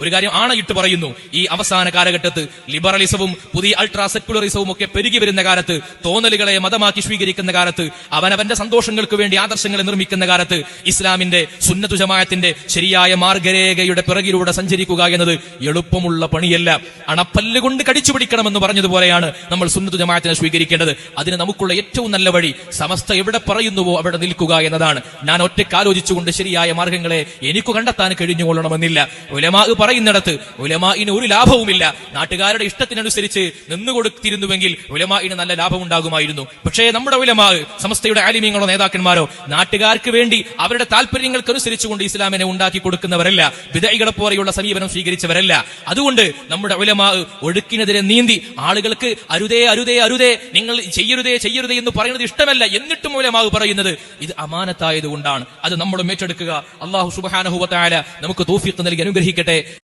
ഒരു കാര്യം ആണയിട്ട് പറയുന്നു. ഈ അവസാന കാലഘട്ടത്ത് ലിബറലിസവും പുതിയ അൾട്രാ സെക്കുലറിസവും ഒക്കെ പെരുകി വരുന്ന കാലത്ത് തോന്നലുകളെ മതമാക്കി സ്വീകരിക്കുന്ന കാലത്ത് അവനവന്റെ സന്തോഷങ്ങൾക്ക് വേണ്ടി ആദർശങ്ങളെ നിർമ്മിക്കുന്ന കാലത്ത് ഇസ്ലാമിന്റെ സുന്നതു ജമാഅത്തിന്റെ ശരിയായ മാർഗരേഖയുടെ പിറകിലൂടെ സഞ്ചരിക്കുക എന്നത് എളുപ്പമുള്ള പണിയല്ല. അണപ്പല്ലുകൊണ്ട് കടിച്ചു പിടിക്കണമെന്ന് പറഞ്ഞതുപോലെയാണ് നമ്മൾ സുന്നതു ജമാഅത്തിനെ സ്വീകരിക്കേണ്ടത്. അതിന് നമുക്കുള്ള ഏറ്റവും നല്ല വഴി സമസ്ത എവിടെ പറയുന്നുവോ അവിടെ നിൽക്കുക എന്നതാണ്. ഞാൻ ഒറ്റയ്ക്ക് ആലോചിച്ചുകൊണ്ട് ശരിയായ മാർഗങ്ങളെ എനിക്ക് കണ്ടെത്താൻ കഴിഞ്ഞുകൊള്ളണമെന്നില്ല. ഉലമാ പറയുന്നിടത്ത് ഉലമാഇന് ഒരു ലാഭവുമില്ല. നാട്ടുകാരുടെ ഇഷ്ടത്തിനനുസരിച്ച് നിന്നുകൊടുത്തിരുന്നുവെങ്കിൽ ഉലമാഇന് നല്ല ലാഭം ഉണ്ടാകുമായിരുന്നു പക്ഷേ നമ്മുടെ ഉലമാ സമസ്തയുടെ ആലിമ്യങ്ങളോ നേതാക്കന്മാരോ നാട്ടുകാർക്ക് വേണ്ടി അവരുടെ താല്പര്യങ്ങൾക്കനുസരിച്ചുകൊണ്ട് ഇസ്ലാമിനെ ഉണ്ടാക്കി കൊടുക്കുന്നവരല്ല വിധൈകളെ പോലെയുള്ള സമീപനം സ്വീകരിച്ചവരല്ല. അതുകൊണ്ട് നമ്മുടെ ഉലമാ ഒഴുക്കിനെതിരെ നീന്തി ആളുകൾക്ക് അരുതേ അരുതേ അരുതേ നിങ്ങൾ ചെയ്യരുതേ ചെയ്യരുതേ എന്ന് പറയുന്നത് ഇഷ്ടമല്ല എന്നിട്ടും ഉലമാവ് പറയുന്നത് ഇത് അമാനത്തായത് കൊണ്ടാണ് അത് നമ്മൾ ഏറ്റെടുക്കുക. അള്ളാഹു സുബാനഹുബത്തായ നമുക്ക് തോഫിക്ക് നൽകി അനുഗ്രഹിക്കട്ടെ.